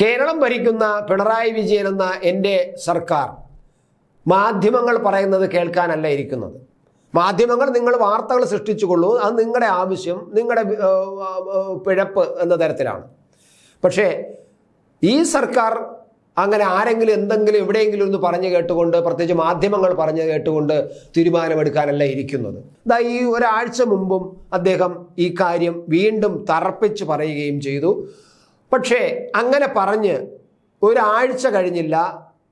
കേരളം ഭരിക്കുന്ന പിണറായി വിജയൻ എന്ന എന്റെ സർക്കാർ മാധ്യമങ്ങൾ പറയുന്നത് കേൾക്കാനല്ല ഇരിക്കുന്നത്. മാധ്യമങ്ങൾ നിങ്ങൾ വാർത്തകൾ സൃഷ്ടിച്ചുകൊള്ളൂ. അത് നിങ്ങളുടെ ആവശ്യം നിങ്ങളുടെ പിഴപ്പ് എന്ന തരത്തിലാണ്. പക്ഷേ ഈ സർക്കാർ അങ്ങനെ ആരെങ്കിലും എന്തെങ്കിലും എവിടെയെങ്കിലും ഒന്ന് പറഞ്ഞു കേട്ടുകൊണ്ട് പ്രത്യേകിച്ച് മാധ്യമങ്ങൾ പറഞ്ഞു കേട്ടുകൊണ്ട് തീരുമാനമെടുക്കാനല്ല ഇരിക്കുന്നത്. ഇതാ ഈ ഒരാഴ്ച മുമ്പും അദ്ദേഹം ഈ കാര്യം വീണ്ടും തറപ്പിച്ച് പറയുകയും ചെയ്തു. പക്ഷേ അങ്ങനെ പറഞ്ഞ് ഒരാഴ്ച കഴിഞ്ഞില്ല.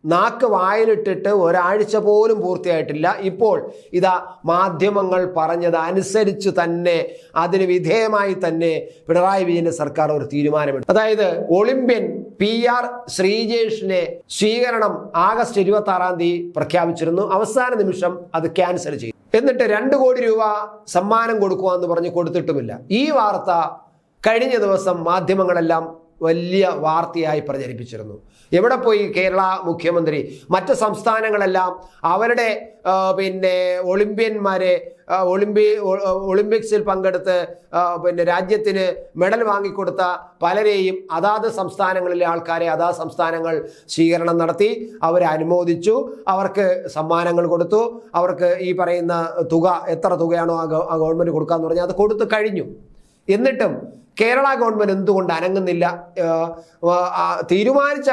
നാക്ക് വായിലിട്ടിട്ട് ഒരാഴ്ച പോലും പൂർത്തിയായിട്ടില്ല. ഇപ്പോൾ ഇതാ മാധ്യമങ്ങൾ പറഞ്ഞത് അനുസരിച്ച് തന്നെ അതിന് വിധേയമായി തന്നെ പിണറായി വിജയന്റെ സർക്കാർ ഒരു തീരുമാനമെടുത്തു. അതായത് ഒളിമ്പ്യൻ പി ആർ ശ്രീജേഷിനെ സ്വീകരണം ആഗസ്റ്റ് ഇരുപത്തി ആറാം തീയതി പ്രഖ്യാപിച്ചിരുന്നു. അവസാന നിമിഷം അത് ക്യാൻസൽ ചെയ്തു. എന്നിട്ട് രണ്ട് കോടി രൂപ സമ്മാനം കൊടുക്കുക എന്ന് പറഞ്ഞ് കൊടുത്തിട്ടുമില്ല. ഈ വാർത്ത കഴിഞ്ഞ ദിവസം മാധ്യമങ്ങളെല്ലാം വലിയ വാർത്തയായി പ്രചരിപ്പിച്ചിരുന്നു. എവിടെ പോയി കേരള മുഖ്യമന്ത്രി? മറ്റ് സംസ്ഥാനങ്ങളെല്ലാം അവരുടെ പിന്നെ ഒളിമ്പ്യന്മാരെ ഒളിമ്പി ഒളിമ്പിക്സിൽ പങ്കെടുത്ത് പിന്നെ രാജ്യത്തിന് മെഡൽ വാങ്ങിക്കൊടുത്ത പലരെയും അതാത് സംസ്ഥാനങ്ങളിലെ ആൾക്കാരെ അതാത് സംസ്ഥാനങ്ങൾ സ്വീകരണം നടത്തി അവരെ അനുമോദിച്ചു അവർക്ക് സമ്മാനങ്ങൾ കൊടുത്തു അവർക്ക് ഈ പറയുന്ന തുക എത്ര തുകയാണോ ആ ഗവൺമെന്റ് കൊടുക്കാന്ന് പറഞ്ഞാൽ അത് കൊടുത്തു കഴിഞ്ഞു. എന്നിട്ടും കേരള ഗവൺമെന്റ് എന്തുകൊണ്ട് അനങ്ങുന്നില്ല? തീരുമാനിച്ച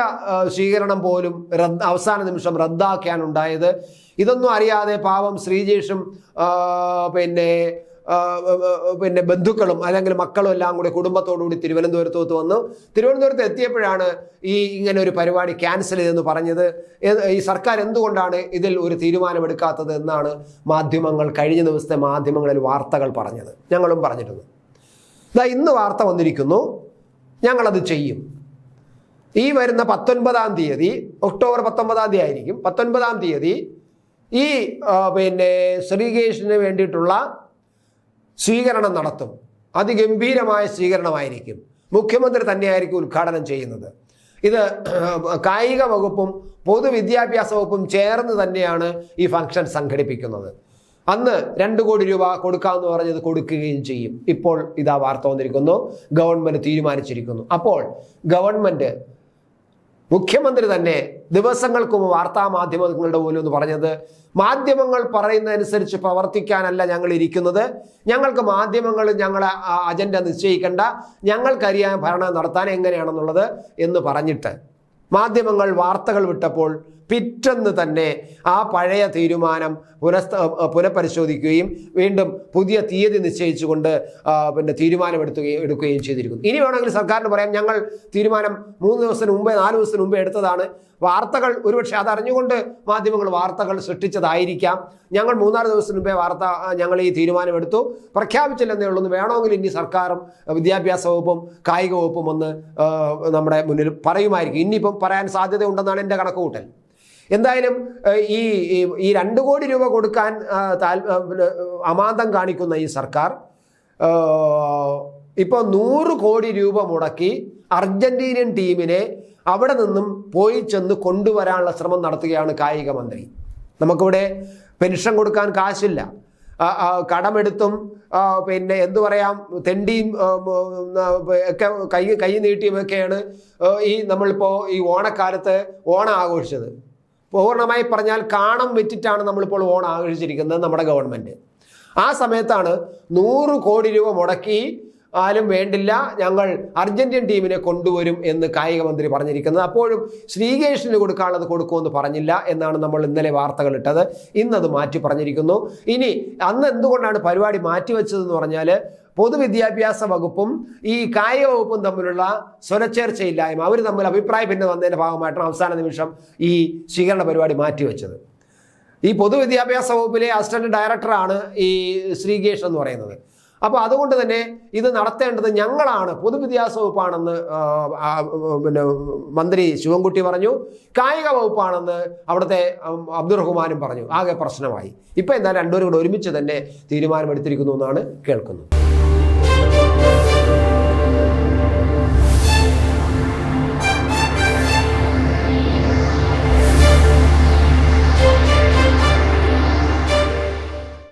സ്വീകരണം പോലും റദ്ദ് അവസാന നിമിഷം റദ്ദാക്കിയാണ് ഉണ്ടായത്. ഇതൊന്നും അറിയാതെ പാവം ശ്രീജേഷും പിന്നെ പിന്നെ ബന്ധുക്കളും അല്ലെങ്കിൽ മക്കളും എല്ലാം കൂടി കുടുംബത്തോടുകൂടി തിരുവനന്തപുരത്തോട്ട് വന്നു. തിരുവനന്തപുരത്ത് എത്തിയപ്പോഴാണ് ഈ ഇങ്ങനെ ഒരു പരിപാടി ക്യാൻസൽ ചെയ്തെന്ന് പറഞ്ഞത്. ഈ സർക്കാർ എന്തുകൊണ്ടാണ് ഇതിൽ ഒരു തീരുമാനമെടുക്കാത്തത് എന്നാണ് മാധ്യമങ്ങൾ കഴിഞ്ഞ ദിവസത്തെ മാധ്യമങ്ങളിൽ വാർത്തകൾ പറഞ്ഞത്. ഞങ്ങളും പറഞ്ഞിട്ടുണ്ട് ഇതാ ഇന്ന് വാർത്ത വന്നിരിക്കുന്നു. ഞങ്ങളത് ചെയ്യും. ഈ വരുന്ന പത്തൊൻപതാം തീയതി ഒക്ടോബർ പത്തൊമ്പതാം തീയതി ആയിരിക്കും. പത്തൊൻപതാം തീയതി ഈ പിന്നെ ശ്രീകേഷിന് വേണ്ടിയിട്ടുള്ള സ്വീകരണം നടത്തും. അതിഗംഭീരമായ സ്വീകരണമായിരിക്കും. മുഖ്യമന്ത്രി തന്നെയായിരിക്കും ഉദ്ഘാടനം ചെയ്യുന്നത്. ഇത് കായിക വകുപ്പും പൊതുവിദ്യാഭ്യാസ വകുപ്പും ചേർന്ന് തന്നെയാണ് ഈ ഫംഗ്ഷൻ സംഘടിപ്പിക്കുന്നത്. അന്ന് രണ്ട് കോടി രൂപ കൊടുക്കാമെന്ന് പറഞ്ഞത് കൊടുക്കുകയും ചെയ്യും. ഇപ്പോൾ ഇതാ വാർത്ത വന്നിരിക്കുന്നു. ഗവൺമെന്റ് തീരുമാനിച്ചിരിക്കുന്നു. അപ്പോൾ ഗവൺമെന്റ് മുഖ്യമന്ത്രി തന്നെ ദിവസങ്ങൾക്ക് വാർത്താ മാധ്യമങ്ങളുടെ പോലും എന്ന് പറഞ്ഞത് മാധ്യമങ്ങൾ പറയുന്നതനുസരിച്ച് പ്രവർത്തിക്കാനല്ല ഞങ്ങൾ ഇരിക്കുന്നത്. ഞങ്ങൾക്ക് മാധ്യമങ്ങൾ ഞങ്ങളെ അജണ്ട നിശ്ചയിക്കേണ്ട. ഞങ്ങൾക്കറിയാൻ ഭരണം നടത്താൻ എങ്ങനെയാണെന്നുള്ളത് എന്ന് പറഞ്ഞിട്ട് മാധ്യമങ്ങൾ വാർത്തകൾ വിട്ടപ്പോൾ പിറ്റെന്ന് തന്നെ ആ പഴയ തീരുമാനം പുനഃസ്ഥ പുനഃപരിശോധിക്കുകയും വീണ്ടും പുതിയ തീയതി നിശ്ചയിച്ചുകൊണ്ട് പിന്നെ തീരുമാനമെടുത്തുകയും എടുക്കുകയും ചെയ്തിരിക്കുന്നു. ഇനി വേണമെങ്കിൽ സർക്കാരിന് പറയാം ഞങ്ങൾ തീരുമാനം മൂന്ന് ദിവസത്തിന് മുമ്പേ നാല് ദിവസത്തിന് മുമ്പേ എടുത്തതാണ്. വാർത്തകൾ ഒരുപക്ഷെ അതറിഞ്ഞുകൊണ്ട് മാധ്യമങ്ങൾ വാർത്തകൾ സൃഷ്ടിച്ചതായിരിക്കാം. ഞങ്ങൾ മൂന്നാൽ ദിവസത്തിന് മുമ്പേ വാർത്ത ഞങ്ങൾ ഈ തീരുമാനമെടുത്തു. പ്രഖ്യാപിച്ചില്ലെന്നേ ഉള്ളൂ വേണമെങ്കിൽ ഇനി സർക്കാരും വിദ്യാഭ്യാസ വകുപ്പും കായിക വകുപ്പും ഒന്ന് നമ്മുടെ മുന്നിൽ പറയുമായിരിക്കും. ഇനിയിപ്പം പറയാൻ സാധ്യതയുണ്ടെന്നാണ് എന്റെ കണക്കുകൂട്ടൽ. എന്തായാലും ഈ ഈ- രണ്ട് കോടി രൂപ കൊടുക്കാൻ അമാന്തം കാണിക്കുന്ന ഈ സർക്കാർ ഇപ്പോൾ നൂറ് കോടി രൂപ മുടക്കി അർജന്റീനിയൻ ടീമിനെ അവിടെ നിന്നും പോയി ചെന്ന് കൊണ്ടുവരാനുള്ള ശ്രമം നടത്തുകയാണ് കായിക മന്ത്രി. നമുക്കിവിടെ പെൻഷൻ കൊടുക്കാൻ കാശില്ല. കടമെടുത്തും പിന്നെ എന്തു പറയാം തെണ്ടിയും ഒക്കെ കൈ കൈ നീട്ടിയുമൊക്കെയാണ് ഈ നമ്മളിപ്പോൾ ഈ ഓണക്കാലത്ത് ഓണം ആഘോഷിച്ചത് പൂർണമായി പറഞ്ഞാൽ കാണം വെച്ചിട്ടാണ് നമ്മളിപ്പോൾ ഓൺ ആഘോഷിച്ചിരിക്കുന്നത് നമ്മുടെ ഗവൺമെന്റ്. ആ സമയത്താണ് നൂറ് കോടി രൂപ മുടക്കി ആലും വേണ്ടില്ല ഞങ്ങൾ അർജന്റീൻ ടീമിനെ കൊണ്ടുവരും എന്ന് കായിക മന്ത്രി പറഞ്ഞിരിക്കുന്നത്. അപ്പോഴും ശ്രീകേഷിന് കൊടുക്കാനുള്ളത് കൊടുക്കുമെന്ന് പറഞ്ഞില്ല എന്നാണ് നമ്മൾ ഇന്നലെ വാർത്തകൾ ഇട്ടത്. ഇന്നത് മാറ്റി പറഞ്ഞിരിക്കുന്നു. ഇനി അന്ന് എന്തുകൊണ്ടാണ് പരിപാടി മാറ്റിവെച്ചതെന്ന് പറഞ്ഞാൽ പൊതുവിദ്യാഭ്യാസ വകുപ്പും ഈ കായിക വകുപ്പും തമ്മിലുള്ള സ്വരച്ചേർച്ചയില്ലായ്മ. അവർ തമ്മിൽ അഭിപ്രായ ഭിന്നത വന്നതിന്റെ ഭാഗമായിട്ടാണ് അവസാന നിമിഷം ഈ സ്വീകരണ പരിപാടി മാറ്റിവെച്ചത്. ഈ പൊതുവിദ്യാഭ്യാസ വകുപ്പിലെ അസിസ്റ്റന്റ് ഡയറക്ടറാണ് ഈ ശ്രീകേഷ് എന്ന് പറയുന്നത്. അപ്പോൾ അതുകൊണ്ട് തന്നെ ഇത് നടത്തേണ്ടത് ഞങ്ങളാണ്. പൊതുവിദ്യാഭ്യാസ വകുപ്പാണെന്ന് പിന്നെ മന്ത്രി ശിവൻകുട്ടി പറഞ്ഞു. കായിക വകുപ്പാണെന്ന് അവിടുത്തെ അബ്ദുറഹ്മാനും പറഞ്ഞു. ആകെ പ്രശ്നമായി. ഇപ്പോൾ എന്തായാലും രണ്ടുപേരും കൂടെ ഒരുമിച്ച് തന്നെ തീരുമാനമെടുത്തിരിക്കുന്നു എന്നാണ് കേൾക്കുന്നത്.